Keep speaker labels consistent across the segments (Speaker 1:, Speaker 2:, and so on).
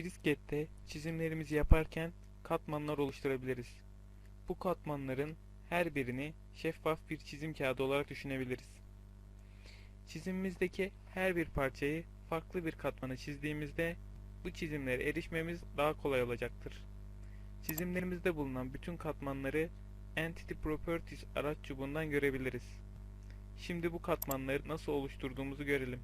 Speaker 1: Briskette çizimlerimizi yaparken katmanlar oluşturabiliriz. Bu katmanların her birini şeffaf bir çizim kağıdı olarak düşünebiliriz. Çizimimizdeki her bir parçayı farklı bir katmana çizdiğimizde bu çizimlere erişmemiz daha kolay olacaktır. Çizimlerimizde bulunan bütün katmanları Entity Properties araç çubuğundan görebiliriz. Şimdi bu katmanları nasıl oluşturduğumuzu görelim.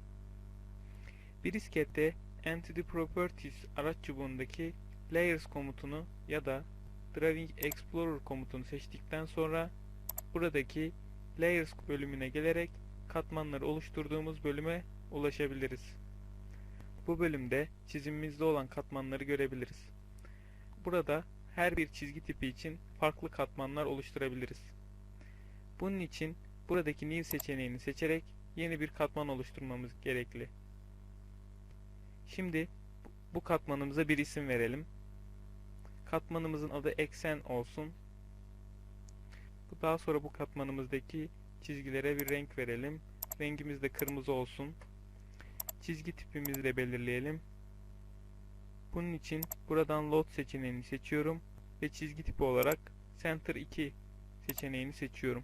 Speaker 1: Briskette Entity Properties araç çubuğundaki Layers komutunu ya da Drawing Explorer komutunu seçtikten sonra buradaki Layers bölümüne gelerek katmanları oluşturduğumuz bölüme ulaşabiliriz. Bu bölümde çizimimizde olan katmanları görebiliriz. Burada her bir çizgi tipi için farklı katmanlar oluşturabiliriz. Bunun için buradaki New seçeneğini seçerek yeni bir katman oluşturmamız gerekli. Şimdi bu katmanımıza bir isim verelim. Katmanımızın adı eksen olsun. Daha sonra bu katmanımızdaki çizgilere bir renk verelim. Rengimiz de kırmızı olsun. Çizgi tipimizi de belirleyelim. Bunun için buradan load seçeneğini seçiyorum ve çizgi tipi olarak center 2 seçeneğini seçiyorum.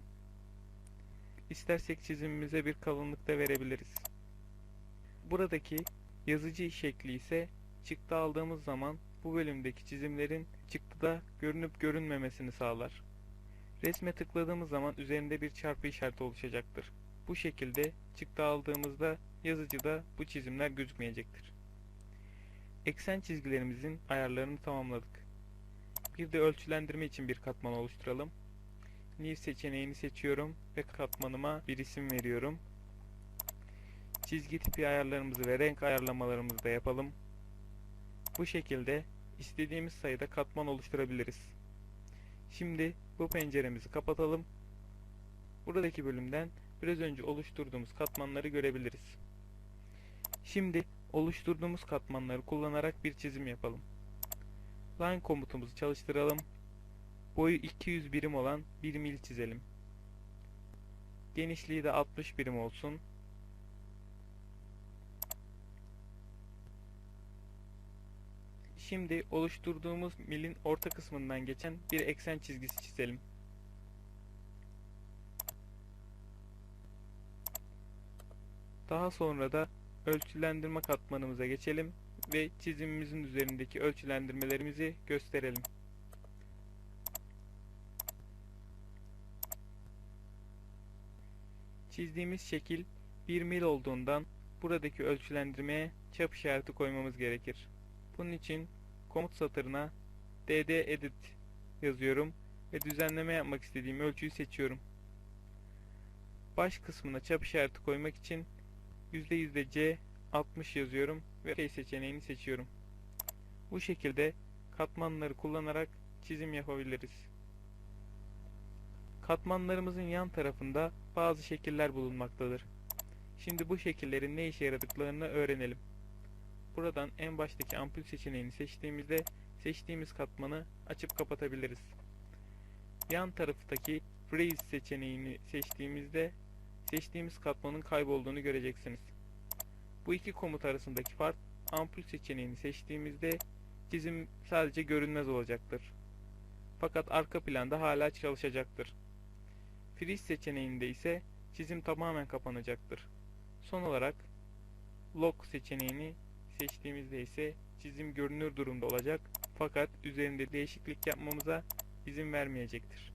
Speaker 1: İstersek çizimimize bir kalınlık da verebiliriz. Buradaki yazıcı şekli ise çıktı aldığımız zaman bu bölümdeki çizimlerin çıktıda görünüp görünmemesini sağlar. Resme tıkladığımız zaman üzerinde bir çarpı işareti oluşacaktır. Bu şekilde çıktı aldığımızda yazıcıda bu çizimler gözükmeyecektir. Eksen çizgilerimizin ayarlarını tamamladık. Bir de ölçülendirme için bir katman oluşturalım. New seçeneğini seçiyorum ve katmanıma bir isim veriyorum. Çizgi tipi ayarlarımızı ve renk ayarlamalarımızı da yapalım. Bu şekilde istediğimiz sayıda katman oluşturabiliriz. Şimdi bu penceremizi kapatalım. Buradaki bölümden biraz önce oluşturduğumuz katmanları görebiliriz. Şimdi oluşturduğumuz katmanları kullanarak bir çizim yapalım. Line komutumuzu çalıştıralım. Boyu 200 birim olan bir mil çizelim. Genişliği de 60 birim olsun. Şimdi oluşturduğumuz milin orta kısmından geçen bir eksen çizgisi çizelim. Daha sonra da ölçülendirme katmanımıza geçelim ve çizimimizin üzerindeki ölçülendirmelerimizi gösterelim. Çizdiğimiz şekil 1 mil olduğundan buradaki ölçülendirmeye çap işareti koymamız gerekir. Bunun için komut satırına dd edit yazıyorum ve düzenleme yapmak istediğim ölçüyü seçiyorum. Baş kısmına çap işareti koymak için %yüzde C 60 yazıyorum ve OK seçeneğini seçiyorum. Bu şekilde katmanları kullanarak çizim yapabiliriz. Katmanlarımızın yan tarafında bazı şekiller bulunmaktadır. Şimdi bu şekillerin ne işe yaradıklarını öğrenelim. Buradan en baştaki ampul seçeneğini seçtiğimizde seçtiğimiz katmanı açıp kapatabiliriz. Yan taraftaki Freeze seçeneğini seçtiğimizde seçtiğimiz katmanın kaybolduğunu göreceksiniz. Bu iki komut arasındaki fark ampul seçeneğini seçtiğimizde çizim sadece görünmez olacaktır. Fakat arka planda hala çalışacaktır. Freeze seçeneğinde ise çizim tamamen kapanacaktır. Son olarak Lock seçeneğini seçtiğimizde ise çizim görünür durumda olacak fakat üzerinde değişiklik yapmamıza izin vermeyecektir.